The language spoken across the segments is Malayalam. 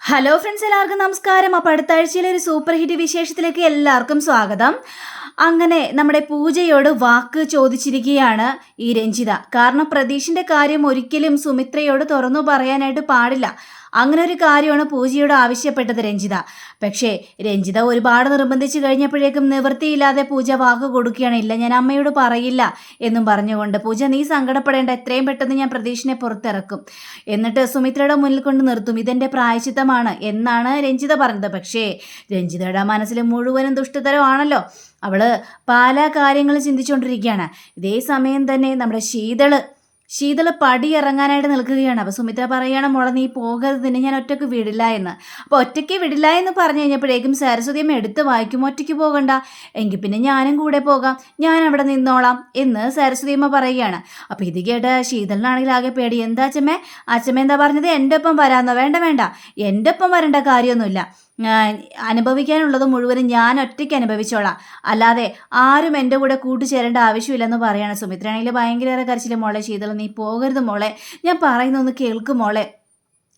ഹലോ ഫ്രണ്ട്സ് എല്ലാവർക്കും നമസ്കാരം. അപ്പോൾ അടുത്ത ആഴ്ചയിലെ ഒരു സൂപ്പർ ഹിറ്റ് വിശേഷത്തിലേക്ക് എല്ലാവർക്കും സ്വാഗതം. അങ്ങനെ നമ്മുടെ പൂജയോട് വാക്ക് ചോദിച്ചിരിക്കുകയാണ് ഈ രഞ്ജിത. കാരണം പ്രതീഷിന്റെ കാര്യം ഒരിക്കലും സുമിത്രയോട് തുറന്നു പറയാനായിട്ട് പാടില്ല. അങ്ങനെ ഒരു കാര്യമാണ് പൂജയോട് ആവശ്യപ്പെട്ടത് രഞ്ജിത. പക്ഷേ രഞ്ജിത ഒരുപാട് നിർബന്ധിച്ചു കഴിഞ്ഞപ്പോഴേക്കും നിവൃത്തിയില്ലാതെ പൂജ വാക്ക് കൊടുക്കുകയാണ്. ഇല്ല ഞാൻ അമ്മയോട് പറയില്ല എന്നും പറഞ്ഞുകൊണ്ട് പൂജ നീ സങ്കടപ്പെടേണ്ട എത്രയും പെട്ടെന്ന് ഞാൻ പ്രതീക്ഷനെ പുറത്തിറക്കും. എന്നിട്ട് സുമിത്രയുടെ മുന്നിൽ കൊണ്ട് നിർത്തും. ഇതെന്റെ പ്രായച്ചിത്തമാണ് എന്നാണ് രഞ്ജിത പറഞ്ഞത്. പക്ഷേ രഞ്ജിതയുടെ മനസ്സിൽ മുഴുവനും ദുഷ്ടതരമാണല്ലോ. അവൾ പല കാര്യങ്ങൾ ചിന്തിച്ചുകൊണ്ടിരിക്കുകയാണ്. ഇതേ സമയം തന്നെ നമ്മുടെ ശീതൾ ശീതള പടി ഇറങ്ങാനായിട്ട് നിൽക്കുകയാണ്. അപ്പോൾ സുമിത്ര പറയുകയാണ് മോളെ നീ പോകരുത്. നിന്നെ ഞാൻ ഒറ്റയ്ക്ക് വിടില്ല എന്ന്. അപ്പോൾ ഒറ്റയ്ക്ക് വിടില്ല എന്ന് പറഞ്ഞു കഴിഞ്ഞപ്പോഴേക്കും സരസ്വതി അമ്മ എടുത്ത് വായിക്കും ഒറ്റയ്ക്ക് പോകണ്ട. എങ്കിൽ പിന്നെ ഞാനും കൂടെ പോകാം. ഞാൻ അവിടെ നിന്നോളാം. എന്ന് സരസ്വതി അമ്മ പറയുകയാണ്. അപ്പോൾ ഇത് കേട്ട് ശീതളിനാണെങ്കിൽ ആകെ പേടി. എന്താ അച്ഛമ്മേ? അച്ഛമ്മ എന്താ പറഞ്ഞത്? എന്റെ ഒപ്പം വരാമെന്നോ വേണ്ട വേണ്ട. എന്റെ ഒപ്പം വരേണ്ട കാര്യമൊന്നുമില്ല. അനുഭവിക്കാനുള്ളത് മുഴുവനും ഞാൻ ഒറ്റയ്ക്ക് അനുഭവിച്ചോളാം. അല്ലാതെ ആരും എന്റെ കൂടെ കൂട്ടുചേരേണ്ട ആവശ്യമില്ലെന്ന് പറയാണ് സുമിത്രയാണെങ്കിൽ ഭയങ്കര കരച്ചിൽ മോളെ ശീതളം നീ പോകരുത് മോളെ. ഞാൻ പറയുന്നൊന്ന് കേൾക്കും മോളെ.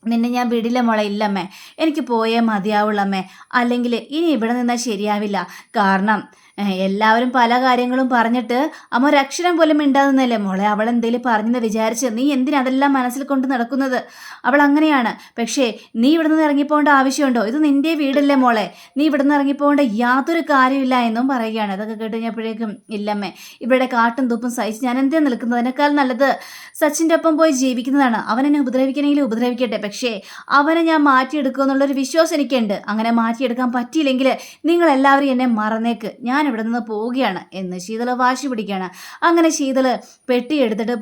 നിന്നെ ഞാൻ വിടില്ല മോളെ ഇല്ലമ്മേ. എനിക്ക് പോയേ മതിയാവുള്ളമ്മേ. അല്ലെങ്കിൽ ഇനി ഇവിടെ നിന്നാൽ ശരിയാവില്ല. കാരണം എല്ലാവരും പല കാര്യങ്ങളും പറഞ്ഞിട്ട് അമ്മ ഒരു അക്ഷരം പോലും മിണ്ടാതെന്നല്ലേ മോളെ? അവൾ എന്തെങ്കിലും പറഞ്ഞെന്ന് വിചാരിച്ച് നീ എന്തിനാ അതെല്ലാം മനസ്സിൽ കൊണ്ട് നടക്കുന്നത്? അവൾ അങ്ങനെയാണ്. പക്ഷേ നീ ഇവിടെ നിന്ന് ഇറങ്ങിപ്പോകേണ്ട ആവശ്യമുണ്ടോ? ഇത് നിന്റെ വീടല്ലേ മോളെ? നീ ഇവിടെ നിന്ന് ഇറങ്ങിപ്പോകേണ്ട യാതൊരു കാര്യമില്ല എന്നും പറയുകയാണ്. അതൊക്കെ കേട്ട് കഴിഞ്ഞപ്പോഴേക്കും ഇല്ലമ്മേ ഇവിടെ കാട്ടും തുപ്പും സഹിച്ച് ഞാൻ എന്തേ നിൽക്കുന്നത്? അതിനേക്കാൾ നല്ലത് സച്ചിന്റെ ഒപ്പം പോയി ജീവിക്കുന്നതാണ്. അവനെന്നെ ഉപദ്രവിക്കണമെങ്കിൽ ഉപദ്രവിക്കട്ടെ. പക്ഷേ അവനെ ഞാൻ മാറ്റിയെടുക്കുമെന്നുള്ളൊരു വിശ്വാസം എനിക്കുണ്ട്. അങ്ങനെ മാറ്റിയെടുക്കാൻ പറ്റിയില്ലെങ്കിൽ നിങ്ങൾ എല്ലാവരും എന്നെ മറന്നേക്ക്. ഞാൻ ഇവിടെ നിന്ന് പോവുകയാണ് എന്ന് ശീതള വാശി പിടിക്കുകയാണ്. അങ്ങനെ ശീതൾ പെട്ടി എടുത്തിട്ട്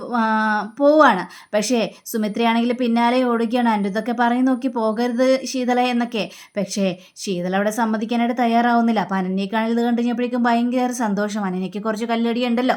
പോവാണ്. പക്ഷേ സുമിത്രയാണെങ്കിൽ പിന്നാലെ ഓടുകയാണ്. എന്റെ ഇതൊക്കെ പറഞ്ഞു നോക്കി പോകരുത് ശീതള എന്നൊക്കെ. പക്ഷേ ശീതള അവിടെ സമ്മതിക്കാനായിട്ട് തയ്യാറാവുന്നില്ല. അപ്പം അനന്യക്കാണെങ്കിൽ ഇത് കണ്ടു കഴിഞ്ഞപ്പോഴേക്കും ഭയങ്കര സന്തോഷം. അനന്യയ്ക്ക് കുറച്ച് കല്ലടി ഉണ്ടല്ലോ.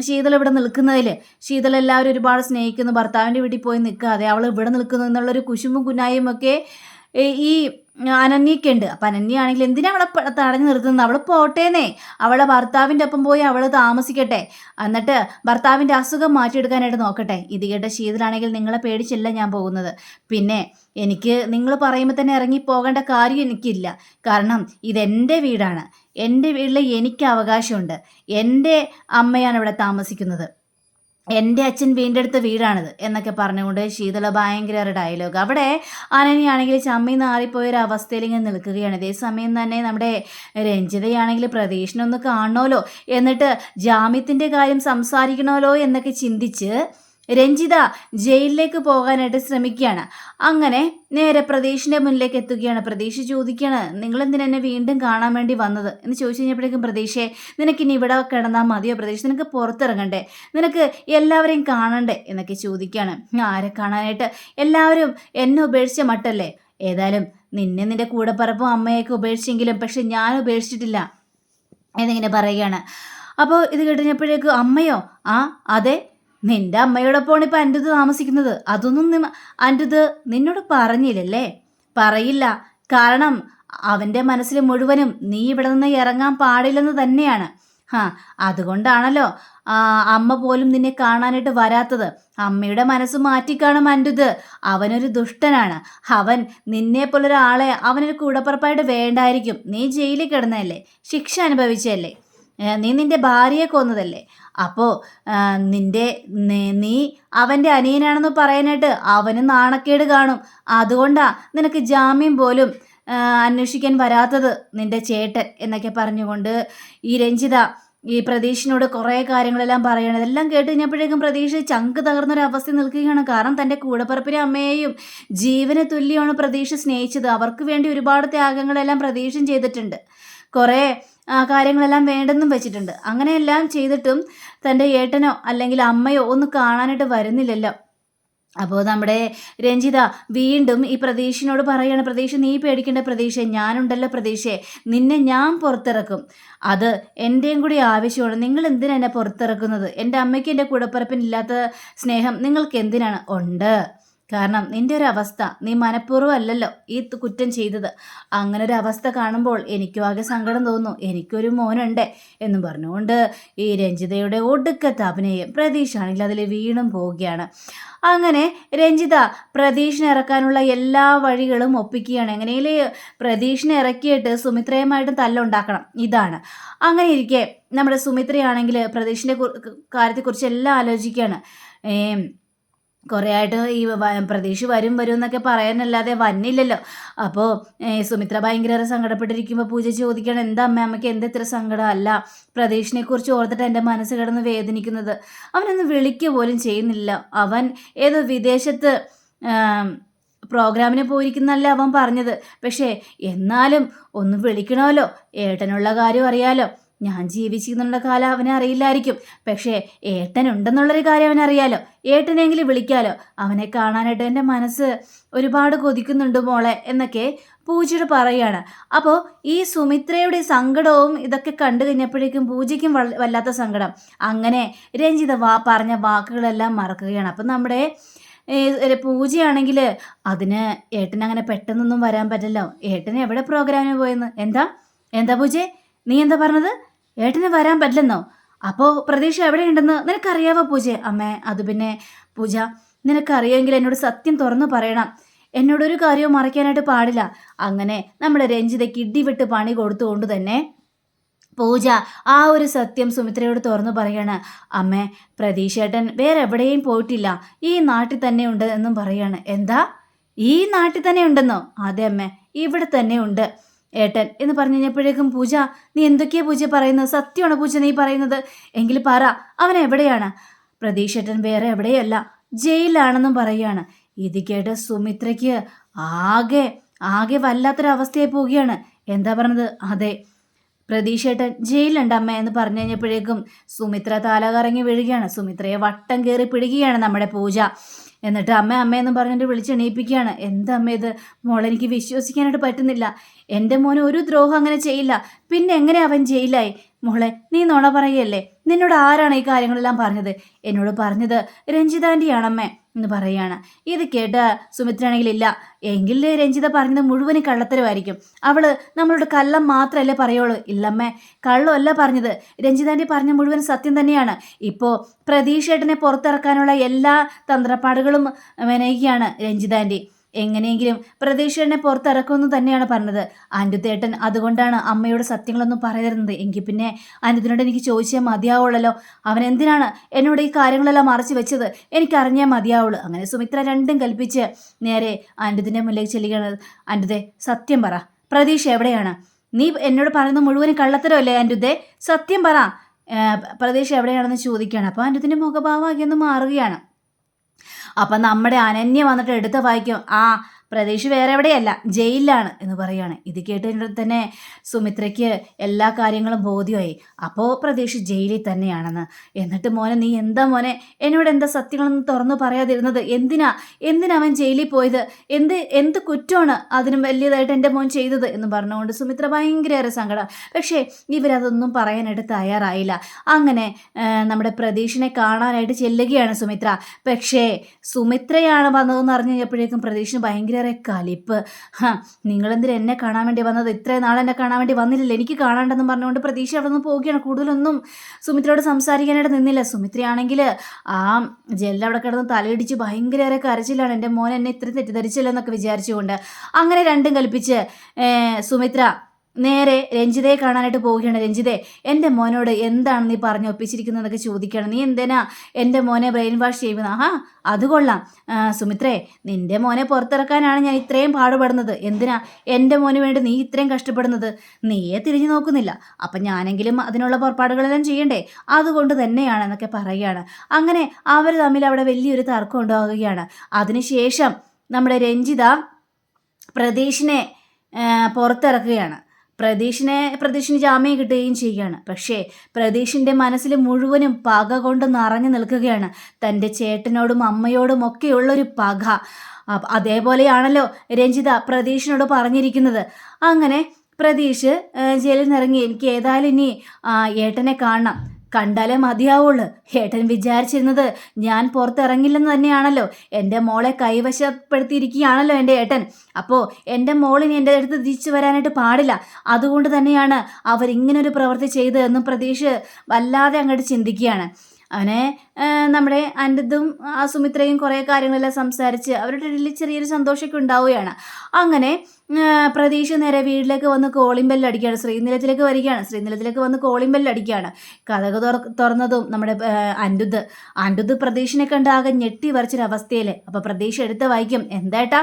ശീതള ഇവിടെ നിൽക്കുന്നതിൽ ശീതൾ എല്ലാവരും ഒരുപാട് സ്നേഹിക്കുന്നു. ഭർത്താവിന്റെ വീട്ടിൽ പോയി നിൽക്കാതെ അവൾ ഇവിടെ നിൽക്കുന്നു എന്നുള്ളൊരു കുശുമ്പും കുനായും ഒക്കെ ഈ അനന്യക്കുണ്ട് അപ്പം അനന്യയാണെങ്കിൽ എന്തിനാ അവളെ തടഞ്ഞു നിർത്തുന്നത്? അവൾ പോട്ടേന്നേ. അവളെ ഭർത്താവിന്റെ ഒപ്പം പോയി അവൾ താമസിക്കട്ടെ. എന്നിട്ട് ഭർത്താവിന്റെ അസുഖം മാറ്റിയെടുക്കാനായിട്ട് നോക്കട്ടെ. ഇത് കേട്ട ശീതലാണെങ്കിൽ നിങ്ങളെ പേടിച്ചല്ല ഞാൻ പോകുന്നത്. പിന്നെ എനിക്ക് നിങ്ങൾ പറയുമ്പോൾ തന്നെ ഇറങ്ങി പോകേണ്ട കാര്യം എനിക്കില്ല. കാരണം ഇതെന്റെ വീടാണ്. എന്റെ വീട്ടിൽ എനിക്ക് അവകാശമുണ്ട്. എന്റെ അമ്മയാണ് ഇവിടെ താമസിക്കുന്നത്. എന്റെ അച്ഛൻ വീണ്ടെടുത്ത വീടാണിത് എന്നൊക്കെ പറഞ്ഞുകൊണ്ട് ശീതള ഭയങ്കര ഒരു ഡയലോഗ് അവിടെ അനനിയാണെങ്കിൽ ചമ്മി നാറിപ്പോയ ഒരു അവസ്ഥയിൽ ഇങ്ങനെ നിൽക്കുകയാണ്. ഇതേ സമയം തന്നെ നമ്മുടെ രഞ്ജിതയാണെങ്കിൽ പ്രതീക്ഷനൊന്ന് കാണണമല്ലോ എന്നിട്ട് ജാമ്യത്തിന്റെ കാര്യം സംസാരിക്കണമല്ലോ എന്നൊക്കെ ചിന്തിച്ച് രഞ്ജിത ജയിലിലേക്ക് പോകാനായിട്ട് ശ്രമിക്കുകയാണ്. അങ്ങനെ നേരെ പ്രതീഷിന്റെ മുന്നിലേക്ക് എത്തുകയാണ്. പ്രതീഷ് ചോദിക്കുകയാണ് നിങ്ങൾ എന്തിനാ എന്നെ വീണ്ടും കാണാൻ വേണ്ടി വന്നത്? എന്ന് ചോദിച്ചു കഴിഞ്ഞപ്പോഴേക്കും പ്രതീക്ഷയെ നിനക്കിനി ഇവിടെ കിടന്നാൽ മതിയോ പ്രതീക്ഷ നിനക്ക് പുറത്തിറങ്ങണ്ടേ? നിനക്ക് എല്ലാവരെയും കാണണ്ടേ? എന്നൊക്കെ ചോദിക്കുകയാണ്. ആരെ കാണാനായിട്ട്? എല്ലാവരും എന്നെ ഉപേക്ഷിച്ച മട്ടല്ലേ? ഏതായാലും നിന്നെ നിന്റെ കൂടെ കൂടെപ്പറപ്പും അമ്മയൊക്കെ ഉപേക്ഷിച്ചെങ്കിലും പക്ഷെ ഞാൻ ഉപേക്ഷിച്ചിട്ടില്ല. എന്നിങ്ങനെ പറയുകയാണ്. അപ്പോൾ ഇത് കേട്ടുകഴിഞ്ഞപ്പോഴേക്കും അമ്മയോ? ആ അതെ നിന്റെ അമ്മയോടൊപ്പമാണ് ഇപ്പം അന്റത് താമസിക്കുന്നത്. അതൊന്നും അന്റത് നിന്നോട് പറഞ്ഞില്ലല്ലേ? പറയില്ല. കാരണം അവന്റെ മനസ്സിൽ മുഴുവനും നീ ഇവിടെ നിന്ന് ഇറങ്ങാൻ പാടില്ലെന്ന് തന്നെയാണ്. ഹാ അതുകൊണ്ടാണല്ലോ ആ, അമ്മ പോലും നിന്നെ കാണാനായിട്ട് വരാത്തത്. അമ്മയുടെ മനസ്സ് മാറ്റിക്കാണും അന്റത്. അവനൊരു ദുഷ്ടനാണ്. അവൻ നിന്നെ പോലൊരാളെ അവനൊരു കൂടപ്പുറപ്പായിട്ട് വേണ്ടായിരിക്കും. നീ ജയിലിൽ കിടന്നതല്ലേ? ശിക്ഷ അനുഭവിച്ചല്ലേ നീ നിന്റെ ഭാര്യയെ കൊന്നതല്ലേ? അപ്പോൾ നിന്റെ നീ അവന്റെ അനിയനാണെന്ന് പറയാനായിട്ട് അവന് നാണക്കേട് കാണും. അതുകൊണ്ടാ നിനക്ക് ജാമ്യം പോലും അന്വേഷിക്കാൻ വരാത്തത് നിന്റെ ചേട്ടൻ എന്നൊക്കെ പറഞ്ഞുകൊണ്ട് ഈ രഞ്ജിത ഈ പ്രതീഷിനോട് കുറേ കാര്യങ്ങളെല്ലാം പറയണം. ഇതെല്ലാം കേട്ട് കഴിഞ്ഞപ്പോഴേക്കും പ്രതീക്ഷ ചങ്ക് തകർന്നൊരു അവസ്ഥ നിൽക്കുകയാണ്. കാരണം തന്റെ കൂടപ്പറപ്പിനെ അമ്മയെയും ജീവന് തുല്യമാണ് പ്രതീക്ഷ സ്നേഹിച്ചത്. അവർക്ക് വേണ്ടി ഒരുപാട് ത്യാഗങ്ങളെല്ലാം പ്രതീക്ഷയും ചെയ്തിട്ടുണ്ട്. കുറേ കാര്യങ്ങളെല്ലാം വേണ്ടെന്നും വെച്ചിട്ടുണ്ട്. അങ്ങനെയെല്ലാം ചെയ്തിട്ടും തന്റെ ഏട്ടനോ അല്ലെങ്കിൽ അമ്മയോ ഒന്ന് കാണാനായിട്ട് വരുന്നില്ലല്ലോ. അപ്പോൾ നമ്മുടെ രഞ്ജിത വീണ്ടും ഈ പ്രതീക്ഷനോട് പറയാണ് പ്രതീക്ഷ നീ പേടിക്കേണ്ട പ്രതീക്ഷ ഞാനുണ്ടല്ലോ പ്രതീക്ഷയെ നിന്നെ ഞാൻ പുറത്തിറക്കും. അത് എന്റെയും കൂടി ആവശ്യമാണ്. നിങ്ങൾ എന്തിനാണ് എന്നെ പുറത്തിറക്കുന്നത്? എന്റെ അമ്മയ്ക്ക് എന്റെ കൂടപ്പിറപ്പിനില്ലാത്ത സ്നേഹം നിങ്ങൾക്ക് എന്തിനാണ്? ഉണ്ട്. കാരണം നിന്റെ ഒരു അവസ്ഥ നീ മനഃപൂർവം അല്ലല്ലോ ഈ കുറ്റം ചെയ്തത്. അങ്ങനെ ഒരു അവസ്ഥ കാണുമ്പോൾ എനിക്കും ആകെ സങ്കടം തോന്നുന്നു. എനിക്കൊരു മോനുണ്ട് എന്ന് പറഞ്ഞുകൊണ്ട് ഈ രഞ്ജിതയുടെ ഒടുക്കത്തെ അഭിനയം പ്രതീക്ഷ ആണെങ്കിൽ അതിൽ വീണും പോവുകയാണ്. അങ്ങനെ രഞ്ജിത പ്രതീഷിനെ ഇറക്കാനുള്ള എല്ലാ വഴികളും ഒപ്പിക്കുകയാണ്. എങ്ങനെയും പ്രതീഷിനെ ഇറക്കിയിട്ട് സുമിത്രയുമായിട്ട് തല്ലുണ്ടാക്കണം. ഇതാണ്. അങ്ങനെ ഇരിക്കെ നമ്മുടെ സുമിത്രയാണെങ്കിൽ പ്രതീഷിന്റെ കാര്യത്തെക്കുറിച്ച് എല്ലാം ആലോചിക്കുകയാണ്. കുറേ ആയിട്ട് ഈ പ്രതീക്ഷ വരും വരും എന്നൊക്കെ പറയാനല്ലാതെ വന്നില്ലല്ലോ. അപ്പോൾ സുമിത്ര ഭയങ്കര സങ്കടപ്പെട്ടിരിക്കുമ്പോൾ പൂജ ചോദിക്കണം എന്താ അമ്മ അമ്മയ്ക്ക് എന്താ ഇത്ര സങ്കടം? അല്ല പ്രതീക്ഷിനെ കുറിച്ച് ഓർത്തിട്ട് എന്റെ മനസ്സ് കിടന്ന് വേദനിക്കുന്നത്. അവനൊന്ന് വിളിക്കുക പോലും ചെയ്യുന്നില്ല. അവൻ ഏതോ വിദേശത്ത് പ്രോഗ്രാമിന് പോയിരിക്കുന്നല്ല അവൻ പറഞ്ഞത്. പക്ഷേ എന്നാലും ഒന്ന് വിളിക്കണമല്ലോ. ഏട്ടനുള്ള കാര്യം അറിയാലോ. ഞാൻ ജീവിച്ചിരുന്നുള്ള കാലം അവനെ അറിയില്ലായിരിക്കും. പക്ഷേ ഏട്ടൻ ഉണ്ടെന്നുള്ളൊരു കാര്യം അവനറിയാലോ. ഏട്ടനെങ്കിലും വിളിക്കാലോ. അവനെ കാണാനായിട്ട് എന്റെ മനസ്സ് ഒരുപാട് കൊതിക്കുന്നുണ്ട് മോളെ എന്നൊക്കെ പൂജയോട് പറയുകയാണ് അപ്പോൾ ഈ സുമിത്രയുടെ സങ്കടവും ഇതൊക്കെ കണ്ടു കഴിഞ്ഞപ്പോഴേക്കും പൂജയ്ക്കും വല്ലാത്ത സങ്കടം. അങ്ങനെ രഞ്ജിത വാ പറഞ്ഞ വാക്കുകളെല്ലാം മറക്കുകയാണ്. അപ്പം നമ്മുടെ പൂജയാണെങ്കിൽ അതിന് ഏട്ടൻ അങ്ങനെ പെട്ടെന്നൊന്നും വരാൻ പറ്റില്ല ഏട്ടൻ എവിടെ പ്രോഗ്രാമിന് പോയെന്ന്? എന്താ? എന്താ പൂജേ? നീ എന്താ പറഞ്ഞത്? ഏട്ടന് വരാൻ പറ്റില്ലെന്നോ? അപ്പോൾ പ്രതീക്ഷ എവിടെയുണ്ടെന്ന് നിനക്കറിയാവോ പൂജ? അമ്മേ അത് പിന്നെ പൂജ നിനക്കറിയാമെങ്കിൽ എന്നോട് സത്യം തുറന്നു പറയണം. എന്നോടൊരു കാര്യവും മറയ്ക്കാനായിട്ട് പാടില്ല. അങ്ങനെ നമ്മുടെ രഞ്ജിതയ്ക്ക് ഇടിവിട്ട് പണി കൊടുത്തുകൊണ്ട് തന്നെ പൂജ ആ ഒരു സത്യം സുമിത്രയോട് തുറന്നു പറയാണ്. അമ്മേ പ്രതീക്ഷേട്ടൻ വേറെ എവിടെയും പോയിട്ടില്ല. ഈ നാട്ടിൽ തന്നെ ഉണ്ട് എന്നും പറയാണ്. എന്താ? ഈ നാട്ടിൽ തന്നെ ഉണ്ടെന്നോ? അതെ അമ്മേ ഇവിടെ തന്നെ ഉണ്ട്. ഏട്ടൻ എന്ന് പറഞ്ഞു കഴിഞ്ഞപ്പോഴേക്കും പൂജ നീ എന്തൊക്കെയാ പൂജ പറയുന്നത്? സത്യമാണ് പൂജ നീ പറയുന്നത്? എങ്കിൽ പറ അവൻ എവിടെയാണ്? പ്രതീക്ഷ ഏട്ടൻ വേറെ എവിടെയല്ല ജയിലിലാണെന്നും പറയുകയാണ്. ഇത് കേട്ട് സുമിത്രയ്ക്ക് ആകെ ആകെ വല്ലാത്തൊരവസ്ഥയായി പോവുകയാണ്. എന്താ പറഞ്ഞത്? അതെ പ്രതീക്ഷേട്ടൻ ജയിലുണ്ട് അമ്മ എന്ന് പറഞ്ഞു കഴിഞ്ഞപ്പോഴേക്കും സുമിത്ര തല കറങ്ങി വീഴുകയാണ്. സുമിത്രയെ വട്ടം കയറി പിടുകയാണ് നമ്മുടെ പൂജ. എന്നിട്ട് അമ്മ അമ്മയെന്ന് പറഞ്ഞിട്ട് വിളിച്ചെണീപ്പിക്കുകയാണ് എന്താ അമ്മ ഇത്? മോളെനിക്ക് വിശ്വസിക്കാനായിട്ട് പറ്റുന്നില്ല. എന്റെ മോന് ഒരു ദ്രോഹം അങ്ങനെ ചെയ്യില്ല. പിന്നെ എങ്ങനെ അവൻ ജയിലായി? മോളെ നീ നുണ പറയല്ലേ? നിന്നോട് ആരാണ് ഈ കാര്യങ്ങളെല്ലാം പറഞ്ഞത്? എന്നോട് പറഞ്ഞത് രഞ്ജിതാന്റെയാണമ്മേ എന്ന് പറയാണ്. ഇത് കേട്ട് സുമിത്രയാണെങ്കിൽ ഇല്ല. എങ്കിൽ രഞ്ജിത പറഞ്ഞത് മുഴുവനും കള്ളത്തരമായിരിക്കും. അവൾ നമ്മളോട് കള്ളം മാത്രമല്ലേ പറയുള്ളൂ. ഇല്ലമ്മേ കള്ളമല്ല പറഞ്ഞത്. രഞ്ജിതാന്റെ പറഞ്ഞ മുഴുവൻ സത്യം തന്നെയാണ്. ഇപ്പോൾ പ്രതീക്ഷേട്ടനെ പുറത്തിറക്കാനുള്ള എല്ലാ തന്ത്രപ്പാടുകളും മെനയുകയാണ് രഞ്ജിതാന്റെ എങ്ങനെയെങ്കിലും പ്രതീക്ഷേനെ പുറത്തിറക്കുമെന്ന് തന്നെയാണ് പറഞ്ഞത്. അനുതേട്ടൻ അതുകൊണ്ടാണ് അമ്മയോട് സത്യങ്ങളൊന്നും പറയരുന്നത് എങ്കിൽ പിന്നെ അനുദിനോട് എനിക്ക് ചോദിച്ചാൽ മതിയാവുള്ളല്ലോ. അവൻ എന്തിനാണ് എന്നോട് ഈ കാര്യങ്ങളെല്ലാം മറച്ചു വെച്ചത്? എനിക്കറിഞ്ഞാൽ മതിയാവുള്ളൂ. അങ്ങനെ സുമിത്ര രണ്ടും കൽപ്പിച്ച് നേരെ അനുദിനെ മുന്നിലേക്ക് ചെല്ലുകയാണ്. അനുദേ സത്യം പറ. പ്രതീക്ഷ എവിടെയാണ്? നീ എന്നോട് പറയുന്നത് മുഴുവനും കള്ളത്തരമല്ലേ അനുദേ സത്യം പറ. പ്രതീക്ഷ എവിടെയാണെന്ന് ചോദിക്കുകയാണ്. അപ്പോൾ അനുദിന്റെ മുഖഭാവം ഒന്ന് മാറുകയാണ്. അപ്പം നമ്മുടെ അനന്യ വന്നിട്ട് എടുത്ത് വായിക്കും. ആ പ്രതീക്ഷ വേറെ എവിടെയല്ല ജയിലിലാണ് എന്ന് പറയുകയാണ് ഇത് കേട്ടിട്ട് തന്നെ സുമിത്രയ്ക്ക് എല്ലാ കാര്യങ്ങളും ബോധ്യമായി. അപ്പോൾ പ്രദേശ് ജയിലിൽ തന്നെയാണെന്ന്. എന്നിട്ട് മോനെ നീ എന്താ മോനെ എന്നോട് എന്താ സത്യങ്ങളൊന്നും തുറന്നു പറയാതിരുന്നത്? എന്തിനാ എന്തിനാ അവൻ ജയിലിൽ പോയത്? എന്ത് എന്ത് കുറ്റമാണ് അതിനും വലിയതായിട്ട് എന്റെ മോൻ ചെയ്തത് എന്ന് പറഞ്ഞുകൊണ്ട് സുമിത്ര ഭയങ്കരേറെ സങ്കടം. പക്ഷേ ഇവരതൊന്നും പറയാനായിട്ട് തയ്യാറായില്ല. അങ്ങനെ നമ്മുടെ പ്രതീഷിനെ കാണാനായിട്ട് ചെല്ലുകയാണ് സുമിത്ര. പക്ഷേ സുമിത്രയാണ് വന്നതെന്ന് അറിഞ്ഞു കഴിഞ്ഞപ്പോഴേക്കും പ്രതീഷിന് ഭയങ്കര കലിപ്പ്. ഹാ നിങ്ങളെന്തിനാ എന്നെ കാണാൻ വേണ്ടി വന്നത്? ഇത്രയും നാൾ എന്നെ കാണാൻ വേണ്ടി വന്നില്ലല്ലോ. എനിക്ക് കാണാണ്ടെന്ന് പറഞ്ഞുകൊണ്ട് പ്രതീക്ഷ അവിടെ നിന്ന് പോവുകയാണ്. കൂടുതലൊന്നും സുമിത്രയോട് സംസാരിക്കാനായിട്ട് നിന്നില്ല. സുമിത്രയാണെങ്കിൽ ആ ജെല്ല അവിടെ കിടന്ന് തലയിടിച്ച് ഭയങ്കരേറെ കരച്ചിലാണ്. എന്റെ മോൻ എന്നെ ഇത്രയും തെറ്റിദ്ധരിച്ചില്ലെന്നൊക്കെ വിചാരിച്ചുകൊണ്ട് അങ്ങനെ രണ്ടും കൽപ്പിച്ച് സുമിത്ര നേരെ രഞ്ജിതയെ കാണാനായിട്ട് പോവുകയാണ്. രഞ്ജിതേ എന്റെ മോനോട് എന്താണ് നീ പറഞ്ഞ് ഒപ്പിച്ചിരിക്കുന്നതൊക്കെ ചോദിക്കണം നീ എന്തിനാ എന്റെ മോനെ ബ്രെയിൻ വാഷ് ചെയ്യുന്നത്? ആഹാ അത് കൊള്ളാം. സുമിത്രേ നിന്റെ മോനെ പുറത്തിറക്കാനാണ് ഞാൻ ഇത്രയും പാടുപെടുന്നത്. എന്തിനാ എന്റെ മോന് വേണ്ടി നീ ഇത്രയും കഷ്ടപ്പെടുന്നത്? നീയെ തിരിഞ്ഞു നോക്കുന്നില്ല. അപ്പം ഞാനെങ്കിലും അതിനുള്ള പുറപ്പാടുകളെല്ലാം ചെയ്യണ്ടേ? അതുകൊണ്ട് തന്നെയാണ് എന്നൊക്കെ പറയുകയാണ്. അങ്ങനെ അവർ തമ്മിൽ അവിടെ വലിയൊരു തർക്കം ഉണ്ടാകുകയാണ് അതിനുശേഷം നമ്മുടെ രഞ്ജിത പ്രതീഷിനെ പുറത്തിറക്കുകയാണ്. പ്രതീഷിനെ പ്രതീഷിന് ജാമ്യം കിട്ടുകയും ചെയ്യുകയാണ്. പക്ഷേ പ്രതീഷിന്റെ മനസ്സിൽ മുഴുവനും പക കൊണ്ട് നിറഞ്ഞു നിൽക്കുകയാണ്. തന്റെ ചേട്ടനോടും അമ്മയോടും ഒക്കെയുള്ളൊരു പക. അതേപോലെയാണല്ലോ രഞ്ജിത പ്രതീഷിനോട് പറഞ്ഞിരിക്കുന്നത്. അങ്ങനെ പ്രതീഷ് ജയിലിൽ നിറങ്ങി എനിക്ക് ഏതായാലും ഇനി ഏട്ടനെ കാണണം. കണ്ടാലേ മതിയാവുള്ളൂ. ഏട്ടൻ വിചാരിച്ചിരുന്നത് ഞാൻ പുറത്തിറങ്ങില്ലെന്ന് തന്നെയാണല്ലോ. എന്റെ മോളെ കൈവശപ്പെടുത്തിയിരിക്കുകയാണല്ലോ എന്റെ ഏട്ടൻ. അപ്പോൾ എന്റെ മോളിന് എന്റെ അടുത്ത് തിരിച്ചു വരാനായിട്ട് പാടില്ല. അതുകൊണ്ട് തന്നെയാണ് അവരിങ്ങനൊരു പ്രവൃത്തി ചെയ്തതെന്നും പ്രതീക്ഷ വല്ലാതെ അങ്ങോട്ട് ചിന്തിക്കുകയാണ്. അവനെ നമ്മുടെ അനിതും ആ സുമിത്രയും കുറേ കാര്യങ്ങളെല്ലാം സംസാരിച്ച് അവരുടെ ഇടയിൽ ചെറിയൊരു സന്തോഷമൊക്കെ ഉണ്ടാവുകയാണ്. അങ്ങനെ പ്രതീക്ഷ നേരെ വീട്ടിലേക്ക് വന്ന് കോളിംഗ് ബെല്ലടിക്കുകയാണ് ശ്രീനിലത്തിലേക്ക് വരികയാണ്. ശ്രീനിലത്തിലേക്ക് വന്ന് കോളിംഗ് ബെല്ലടിക്കുകയാണ് കഥക് തുറ തുറന്നതും നമ്മുടെ അൻഡുദ് അൻഡുദ് പ്രതീക്ഷനെ കണ്ട് ആകെ ഞെട്ടി വരച്ചൊരവസ്ഥയിൽ അപ്പോൾ പ്രതീക്ഷ എടുത്ത് വായിക്കും. എന്താട്ടാ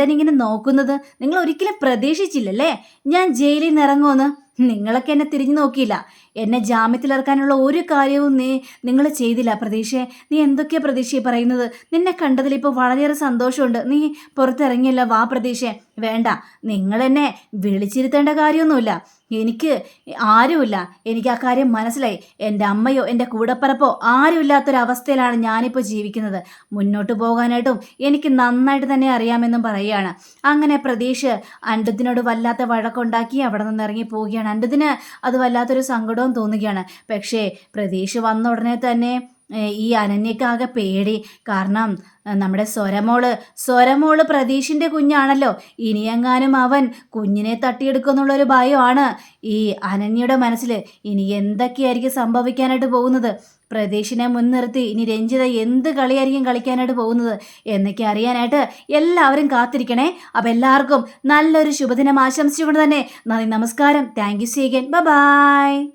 തന്നെ ഇങ്ങനെ നോക്കുന്നത്? നിങ്ങൾ ഒരിക്കലും പ്രതീക്ഷിച്ചില്ലല്ലേ? ഞാൻ ജയിലിൽ നിന്ന് ഇറങ്ങുമെന്ന് നിങ്ങളൊക്കെ എന്നെ തിരിഞ്ഞു നോക്കിയില്ല. എന്നെ ജാമ്യത്തിലിറക്കാനുള്ള ഒരു കാര്യവും നീ നിങ്ങൾ ചെയ്തില്ല. പ്രതീക്ഷയെ നീ എന്തൊക്കെയാ പ്രതീക്ഷയെ പറയുന്നത്? നിന്നെ കണ്ടതിൽ ഇപ്പോൾ വളരെയേറെ സന്തോഷമുണ്ട്. നീ പുറത്തിറങ്ങിയല്ല. വാ പ്രതീക്ഷയെ വേണ്ട. നിങ്ങൾ എന്നെ വിളിച്ചിരുത്തേണ്ട കാര്യമൊന്നുമില്ല. എനിക്ക് ആരുമില്ല. എനിക്ക് ആ കാര്യം മനസ്സിലായി. എന്റെ അമ്മയോ എന്റെ കൂടപ്പറപ്പോ ആരുമില്ലാത്തൊരവസ്ഥയിലാണ് ഞാനിപ്പോൾ ജീവിക്കുന്നത്. മുന്നോട്ട് പോകാനായിട്ടും എനിക്ക് നന്നായിട്ട് തന്നെ അറിയാമെന്നും പറയുകയാണ്. അങ്ങനെ പ്രതീഷ് അൻഡത്തിനോട് വല്ലാത്ത വഴക്കുണ്ടാക്കി അവിടെ നിന്ന് ഇറങ്ങി പോവുകയാണ്. അൻഡത്തിന് അത് വല്ലാത്തൊരു സങ്കടവും തോന്നുകയാണ്. പക്ഷേ പ്രതീഷ് വന്ന ഉടനെ തന്നെ ഈ അനന്യക്കാകെ പേടി. കാരണം നമ്മുടെ സ്വരമോൾ സ്വരമോൾ പ്രതീഷിന്റെ കുഞ്ഞാണല്ലോ. ഇനിയെങ്ങാനും അവൻ കുഞ്ഞിനെ തട്ടിയെടുക്കുന്നുള്ളൊരു ഭയമാണ് ഈ അനന്യയുടെ മനസ്സിൽ ഇനി എന്തൊക്കെയായിരിക്കും സംഭവിക്കാനായിട്ട് പോകുന്നത്? പ്രതീഷിനെ മുൻനിർത്തി ഇനി രഞ്ജിത എന്ത് കളിയായിരിക്കും കളിക്കാനായിട്ട് പോകുന്നത് എന്നൊക്കെ അറിയാനായിട്ട് എല്ലാവരും കാത്തിരിക്കണേ. അപ്പം എല്ലാവർക്കും നല്ലൊരു ശുഭദിനം ആശംസിച്ചുകൊണ്ട് തന്നെ നന്ദി നമസ്കാരം. താങ്ക് യു സീഗൻ ബൈ.